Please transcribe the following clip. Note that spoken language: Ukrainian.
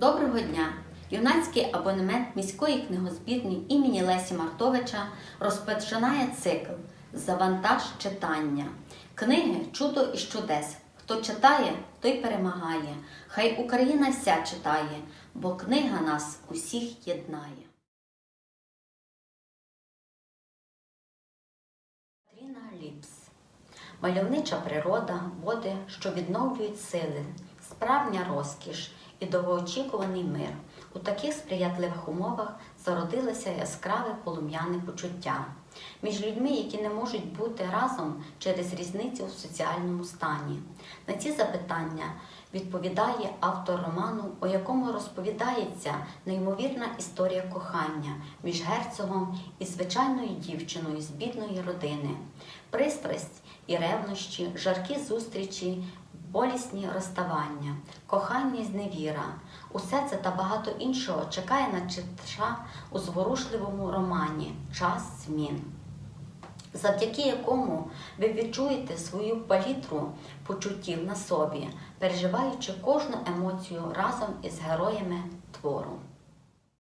Доброго дня! Юнацький абонемент міської книгозбірні імені Лесі Мартовича розпочинає цикл Завантаж читання. Книги Чудо і чудес. Хто читає, той перемагає. Хай Україна вся читає, бо книга нас усіх єднає. Катріна Ліпс Мальовнича природа, води, що відновлюють сили, справжня розкіш і довгоочікуваний мир. У таких сприятливих умовах зародилося яскраве полум'яне почуття між людьми, які не можуть бути разом через різницю в соціальному стані. На ці запитання відповідає автор роману, у якому розповідається неймовірна історія кохання між герцогом і звичайною дівчиною з бідної родини. Пристрасть і ревнощі, жаркі зустрічі, болісні розставання, кохання і зневіра. Усе це та багато іншого чекає на читача у зворушливому романі Час змін завдяки якому ви відчуєте свою палітру почуттів на собі, переживаючи кожну емоцію разом із героями твору.